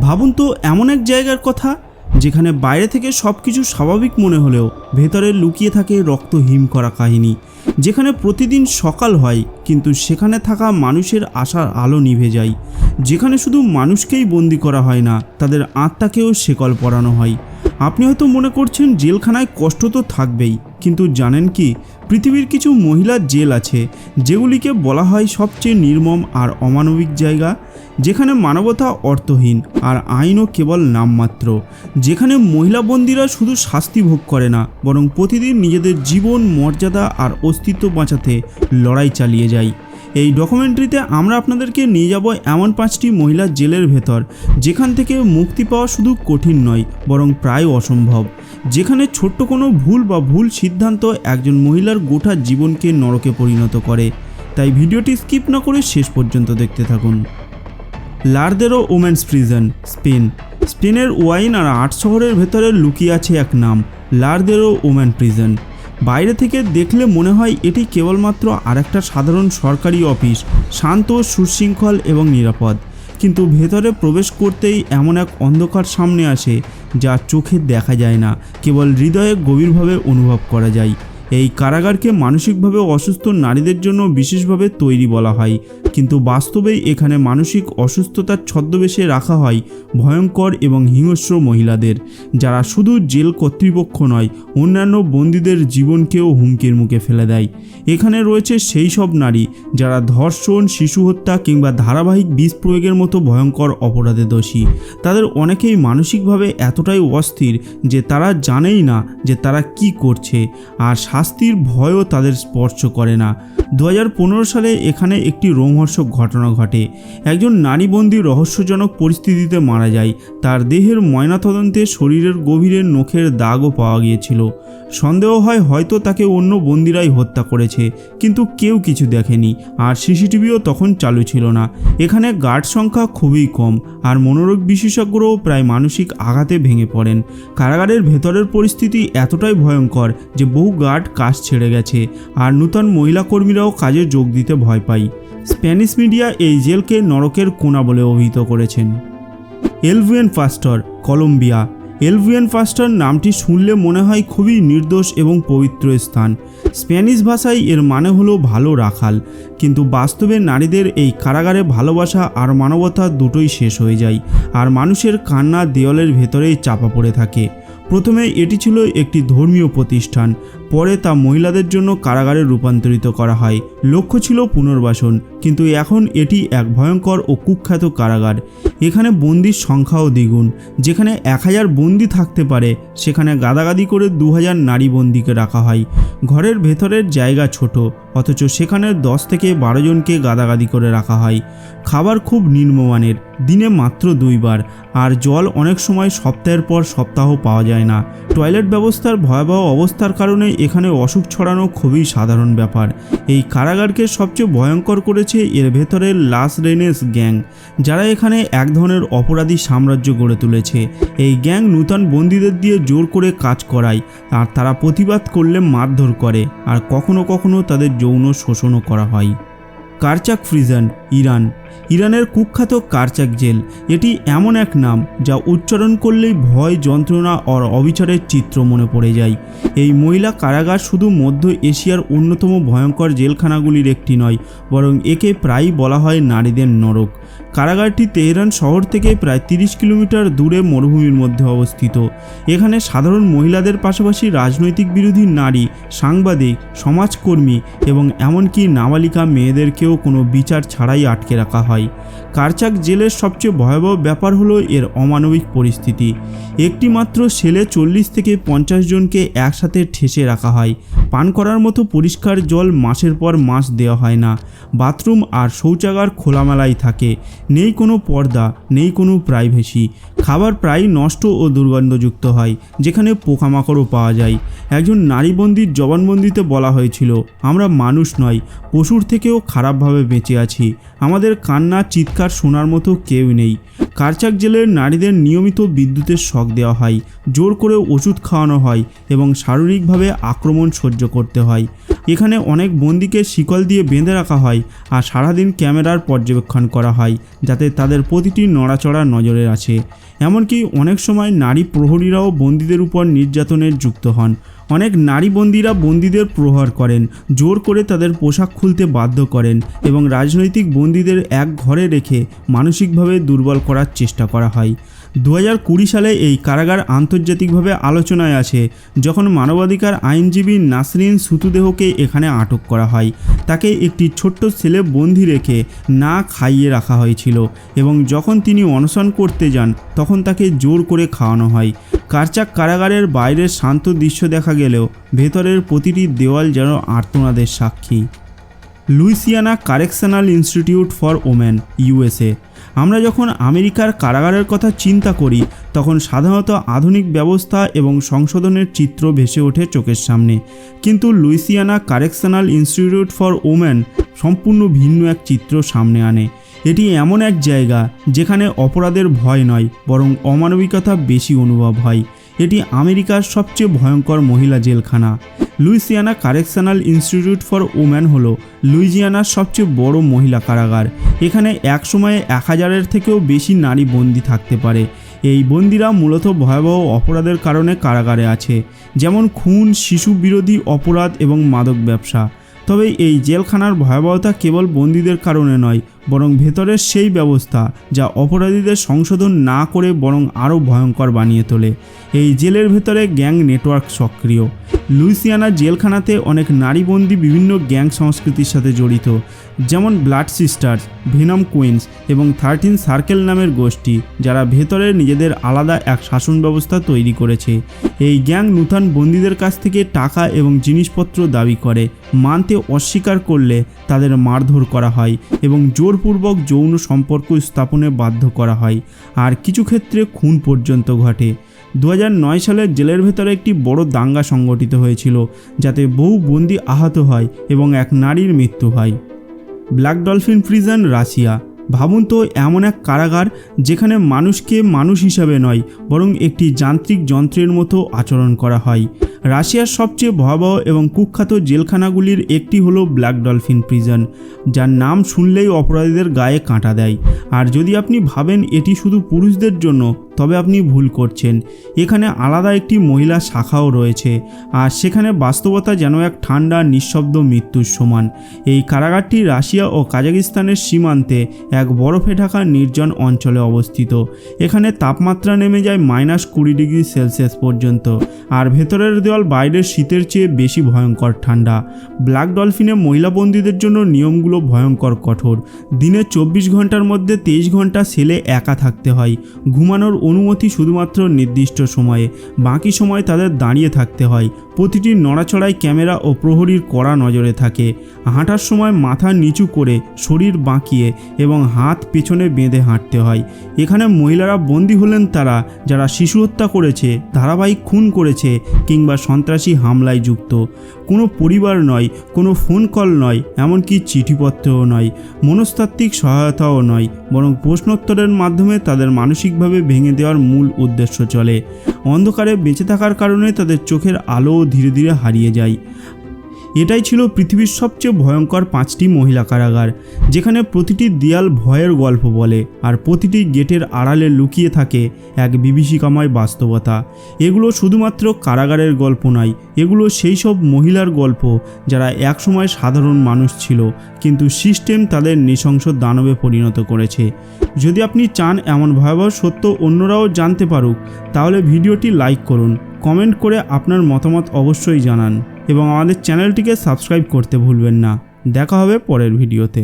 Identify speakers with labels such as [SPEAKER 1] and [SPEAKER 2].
[SPEAKER 1] ভাবুন তো, এমন এক জায়গার কথা যেখানে বাইরে থেকে সব কিছু স্বাভাবিক মনে হলেও ভেতরে লুকিয়ে থাকে রক্ত হিম করা কাহিনী। যেখানে প্রতিদিন সকাল হয়, কিন্তু সেখানে থাকা মানুষের আশার আলো নিভে যায়। যেখানে শুধু মানুষকেই বন্দি করা হয় না, তাদের আত্মাকেও শেকল পরানো হয়। আপনি হয়তো মনে করছেন, জেলখানায় কষ্ট তো থাকবেই। কিন্তু জানেন কি, পৃথিবীর কিছু মহিলার জেল আছে, যেগুলিকে বলা হয় সবচেয়ে নির্মম আর অমানবিক জায়গা, যেখানে মানবতা অর্থহীন আর আইনও কেবল নামমাত্র, যেখানে মহিলা বন্দীরা শুধু শাস্তি ভোগ করে না, বরং প্রতিদিন নিজেদের জীবন, মর্যাদা আর অস্তিত্ব বাঁচাতে লড়াই চালিয়ে যায়। এই ডকুমেন্টারিতে আমরা আপনাদেরকে নিয়ে যাব এমন পাঁচটি মহিলার জেলের ভেতর, যেখান থেকে মুক্তি পাওয়া শুধু কঠিন নয়, বরং প্রায় অসম্ভব। যেখানে ছোট্ট কোনো ভুল বা ভুল সিদ্ধান্ত একজন মহিলার গোটা জীবনকে নরকে পরিণত করে। তাই ভিডিওটি স্কিপ না করে শেষ পর্যন্ত দেখতে থাকুন। Lardero women's prison, Spain. স্পেনের ওয়াইন আর আট শহরের ভেতরে লুকিয়ে আছে এক নাম, লার্দেরো ওমেন প্রিজন। বাইরে থেকে দেখলে মনে হয় এটি কেবলমাত্র আরেকটা সাধারণ সরকারি অফিস, শান্ত, সুশৃঙ্খল এবং নিরাপদ। কিন্তু ভেতরে প্রবেশ করতেই এমন এক অন্ধকার সামনে আসে যা চোখে দেখা যায় না, কেবল হৃদয়ে গভীরভাবে অনুভব করা যায়। এই কারাগারকে মানসিকভাবে অসুস্থ নারীদের জন্য বিশেষভাবে তৈরি বলা হয়। কিন্তু বাস্তবেই এখানে মানসিক অসুস্থতার ছদ্মবেশে রাখা হয় ভয়ঙ্কর এবং হিংস্র মহিলাদের, যারা শুধু জেল কর্তৃপক্ষ নয়, অন্যান্য বন্দীদের জীবনকেও হুমকির মুখে ফেলে দেয়। এখানে রয়েছে সেই সব নারী, যারা ধর্ষণ, শিশু হত্যা কিংবা ধারাবাহিক বিষ প্রয়োগের মতো ভয়ঙ্কর অপরাধে দোষী। তাদের অনেকেই মানসিকভাবে এতটাই অস্থির যে তারা জানেই না যে তারা কি করছে। আর শাস্তির ভয়ও তাদের স্পর্শ করে না। দু হাজার পনেরো সালে এখানে একটি রোমহর্ষক ঘটনা ঘটে। একজন নারী বন্দী রহস্যজনক পরিস্থিতিতে মারা যায়। তার দেহের ময়নাতদন্তে শরীরের গভীরে নখের দাগও পাওয়া গিয়েছিল। সন্দেহ হয় হয়তো তাকে অন্য বন্দিরাই হত্যা করেছে, কিন্তু কেউ কিছু দেখেনি আর সিসিটিভিও তখন চালু ছিল না। এখানে গার্ড সংখ্যা খুবই কম আর মনোরোগ বিশেষজ্ঞরাও প্রায় মানসিক আঘাতে ভেঙে পড়েন। কারাগারের ভেতরের পরিস্থিতি এতটাই ভয়ঙ্কর যে বহু গার্ড কাজ ছেড়ে গেছে আর নূতন মহিলা কর্মীরাও কাজে যোগ দিতে ভয় পায়। স্প্যানিশ মিডিয়া এই জেলকে নরকের কোনা বলে অভিহিত করেছেন। El Buen Pastor, Colombia. El Buen Pastor নামটি শুনলে মনে হয় খুবই নির্দোষ এবং পবিত্র স্থান। স্প্যানিশ ভাষায় এর মানে হলো ভালো রাখাল। কিন্তু বাস্তবে নারীদের এই কারাগারে ভালোবাসা আর মানবতা দুটোই শেষ হয়ে যায় আর মানুষের কান্না দেওয়ালের ভেতরেই চাপা পড়ে থাকে। প্রথমে এটি ছিল একটি ধর্মীয় প্রতিষ্ঠান পরে তা মহিলাদের জন্য কারাগারে রূপান্তরিত করা হয়। লক্ষ্য ছিল পুনর্বাসন, কিন্তু এখন এটি এক ভয়ঙ্কর ও কুখ্যাত কারাগার। এখানে বন্দির সংখ্যাও দ্বিগুণ। যেখানে এক হাজার বন্দি থাকতে পারে, সেখানে গাদাগাদি করে দু হাজার নারী বন্দিকে রাখা হয়। ঘরের ভেতরের জায়গা ছোট, অথচ সেখানে দশ থেকে বারো জনকে গাদাগাদি করে রাখা হয়। খাবার খুব নিম্নমানের, দিনে মাত্র দুইবার, আর জল অনেক সময় সপ্তাহের পর সপ্তাহ পাওয়া যায় না। টয়লেট ব্যবস্থার ভয়াবহ অবস্থার কারণে এখানে অসুখ ছড়ানো খুবই সাধারণ ব্যাপার। এই কারাগারকে সবচেয়ে ভয়ঙ্কর করেছে এর ভেতরের লাস রেনেস গ্যাং, যারা এখানে এক ধরনের অপরাধী সাম্রাজ্য গড়ে তুলেছে। এই গ্যাং নূতন বন্দীদের দিয়ে জোর করে কাজ করায়, আর তারা প্রতিবাদ করলে মারধর করে, আর কখনো কখনো তাদের যৌন শোষণও করা হয়। Qarchak prison Iran. ইরানের কুখ্যাত কারচাক জেল। এটি এমন এক নাম যা উচ্চারণ করলেই ভয়, যন্ত্রণা আর অবিচারের চিত্র মনে পড়ে যায়। এই মহিলা কারাগার শুধু মধ্য এশিয়ার অন্যতম ভয়ঙ্কর জেলখানাগুলির একটি নয়, বরং একে প্রায়ই বলা হয় নারীদের নরক। কারাগারটি তেহরান শহর থেকে প্রায় তিরিশ কিলোমিটার দূরে মরুভূমির মধ্যে অবস্থিত। এখানে সাধারণ মহিলাদের পাশাপাশি রাজনৈতিক বিরোধী নারী, সাংবাদিক, সমাজকর্মী এবং এমনকি নাবালিকা মেয়েদেরকেও কোনো বিচার ছাড়াই আটকে রাখা হয়। কারচাক জেলের সবচেয়ে ভয়াবহ ব্যাপার হলো এর অমানবিক পরিস্থিতি। একটি মাত্র সেলে চল্লিশ থেকে পঞ্চাশ জনকে একসাথে ঠেসে রাখা হয়। পান করার মতো পরিষ্কার জল মাসের পর মাস দেওয়া হয় না। বাথরুম আর শৌচাগার খোলামেলাই থাকে। নেই কোনো পর্দা, নেই কোনো প্রাইভেসি খাবার প্রায় নষ্ট ও দুর্গন্ধযুক্ত হয়, যেখানে পোকামাকড়ও পাওয়া যায়। একজন নারীবন্দির জবানবন্দিতে বলা হয়েছিল, আমরা মানুষ নয়, পশুর থেকেও খারাপভাবে বেঁচে আছি। আমাদের কান্না, চিৎকার শোনার মতো কেউ নেই। কারচাক জেলের নারীদের নিয়মিত বিদ্যুতের শক দেওয়া হয়, জোর করে ওষুধ খাওয়ানো হয় এবং শারীরিকভাবে আক্রমণ সহ্য করতে হয়। এখানে অনেক বন্দিকে শিকল দিয়ে বেঁধে রাখা হয় আর সারাদিন ক্যামেরার পর্যবেক্ষণ করা হয়। যাতে তাদের প্রতিটি নড়াচড়া নজরে আছে এমনকি অনেক সময় নারী প্রহরীরাও বন্দীদের উপর নির্যাতনের যুক্ত হন। অনেক নারী বন্দীরা বন্দীদের প্রহার করেন, জোর করে তাদের পোশাক খুলতে বাধ্য করেন এবং রাজনৈতিক বন্দীদের এক ঘরে রেখে মানসিকভাবে দুর্বল করার চেষ্টা করা হয়। দু হাজার কুড়ি সালে এই কারাগার আন্তর্জাতিকভাবে আলোচনায় আছে যখন মানবাধিকার আইনজীবী নাসরিন সুতুদেহকে এখানে আটক করা হয়। তাকে একটি ছোট্ট ছেলে বন্দি রেখে না খাইয়ে রাখা হয়েছিল এবং যখন তিনি অনশন করতে যান, তখন তাকে জোর করে খাওয়ানো হয়। কারচাক কারাগারের বাইরের শান্ত দৃশ্য দেখা গেলেও, ভেতরের প্রতিটি দেওয়াল যেন আর্তনাদের সাক্ষী। Louisiana Correctional Institute for Women, USA আমরা যখন আমেরিকার কারাগারের কথা চিন্তা করি, তখন সাধারণত আধুনিক ব্যবস্থা এবং সংশোধনের চিত্র ভেসে ওঠে চোখের সামনে। কিন্তু Louisiana Correctional Institute for Women সম্পূর্ণ ভিন্ন এক চিত্র সামনে আনে। এটি এমন এক জায়গা, যেখানে অপরাধের ভয় নয়, বরং অমানবিকতা বেশি অনুভব হয়। এটি আমেরিকার সবচেয়ে ভয়ঙ্কর মহিলা জেলখানা। Louisiana Correctional Institute for Woman হল লুইজিয়ানার সবচেয়ে বড় মহিলা কারাগার। এখানে এক সময়ে এক হাজারের থেকেও বেশি নারী বন্দি থাকতে পারে। এই বন্দিরা মূলত ভয়াবহ অপরাধের কারণে কারাগারে আছে, যেমন খুন, শিশু বিরোধী অপরাধ এবং মাদক ব্যবসা। তবে এই জেলখানার ভয়াবহতা কেবল বন্দীদের কারণে নয় বরং ভেতরের সেই ব্যবস্থা যা অপরাধীদের সংশোধন না করে বরং আরও ভয়ঙ্কর বানিয়ে তোলে। এই জেলের ভেতরে গ্যাং নেটওয়ার্ক সক্রিয়। লুইসিয়ানা জেলখানাতে অনেক নারীবন্দী বিভিন্ন গ্যাং সংস্কৃতির সাথে জড়িত, যেমন ব্লাড সিস্টার্স, ভেনম কুইন্স এবং থার্টিন সার্কেল নামের গোষ্ঠী, যারা ভেতরে নিজেদের আলাদা এক শাসন ব্যবস্থা তৈরি করেছে। এই গ্যাং নূতন বন্দীদের কাছ থেকে টাকা এবং জিনিসপত্র দাবি করে, মানতে অস্বীকার করলে তাদের মারধর করা হয় এবং জোরপূর্বক যৌন সম্পর্ক স্থাপনে বাধ্য করা হয়। আর কিছু ক্ষেত্রে খুন পর্যন্ত ঘটে। দু হাজার নয় সালে জেলের ভেতরে একটি বড় দাঙ্গা সংগঠিত হয়েছিল, যাতে বহু বন্দি আহত হয় এবং এক নারীর মৃত্যু হয়। ব্ল্যাক ডলফিন প্রিজন রাশিয়া, ভাবুন তো এমন এক কারাগার যেখানে মানুষকে মানুষ হিসাবে নয়, বরং একটি যান্ত্রিক যন্ত্রের মতো আচরণ করা হয়। রাশিয়ার সবচেয়ে ভয়াবহ এবং কুখ্যাত জেলখানাগুলির একটি হলো ব্ল্যাক ডলফিন প্রিজন, যার নাম শুনলেই অপরাধীদের গায়ে কাঁটা দেয়। আর যদি আপনি ভাবেন এটি শুধু পুরুষদের জন্য, তবে আপনি ভুল করছেন। এখানে আলাদা একটি মহিলা শাখাও রয়েছে, আর সেখানে বাস্তবতা যেন এক ঠান্ডা, নিঃশব্দ মৃত্যুর সমান। এই কারাগারটি রাশিয়া ও কাজাকিস্তানের সীমান্তে এক বরফে ঢাকা নির্জন অঞ্চলে অবস্থিত। এখানে তাপমাত্রা নেমে যায় মাইনাস কুড়ি ডিগ্রি সেলসিয়াস পর্যন্ত, আর ভেতরের দেওয়াল বাইরের শীতের চেয়ে বেশি ভয়ঙ্কর ঠান্ডা। ব্ল্যাক ডলফিনে মহিলা বন্দীদের জন্য নিয়মগুলো ভয়ঙ্কর কঠোর। দিনে চব্বিশ ঘণ্টার মধ্যে তেইশ ঘণ্টা সেলে একা থাকতে হয়। ঘুমানোর অনুমতি শুধুমাত্র নির্দিষ্ট সময়ে। বাকি সময় তাদের দাঁড়িয়ে থাকতে হয়। প্রতিটি নড়াচড়ায় ক্যামেরা ও প্রহরীর কড়া নজরে থাকে। হাঁটার সময় মাথা নিচু করে শরীর বাঁকিয়ে এবং হাত পেছনে বেঁধে হাঁটতে হয়। এখানে মহিলারা বন্দী হলেন তারা, যারা শিশু হত্যা করেছে, ধারাবাহিক খুন করেছে কিংবা সন্ত্রাসী হামলায় যুক্ত। কোনো পরিবার নয়, কোনো ফোন কল নয়, এমনকি চিঠিপত্রও নয়, মনস্তাত্ত্বিক সহায়তাও নয়, বরং প্রশ্নোত্তরের মাধ্যমে তাদের মানসিকভাবে ভেঙে দেওয়ার মূল উদ্দেশ্য চলে। অন্ধকারে বেঁচে থাকার কারণে তাদের চোখের আলোও ধীরে ধীরে হারিয়ে যায়। এটাই ছিল পৃথিবীর সবচেয়ে ভয়ঙ্কর পাঁচটি মহিলা কারাগার, যেখানে প্রতিটি দেয়াল ভয়ের গল্প বলে আর প্রতিটি গেটের আড়ালে লুকিয়ে থাকে এক বিভীষিকাময় বাস্তবতা। এগুলো শুধুমাত্র কারাগারের গল্প নয়, এগুলো সেই সব মহিলার গল্প যারা একসময় সাধারণ মানুষ ছিল, কিন্তু সিস্টেম তাদের নৃশংস দানবে পরিণত করেছে। যদি আপনি চান এমন ভয়াবহ সত্য অন্যরাও জানতে পারুক, তাহলে ভিডিওটি লাইক করুন। কমেন্ট করে আপনার মতামত অবশ্যই জানান এবং আমাদের চ্যানেলটিকে সাবস্ক্রাইব করতে ভুলবেন না। দেখা হবে পরের ভিডিওতে।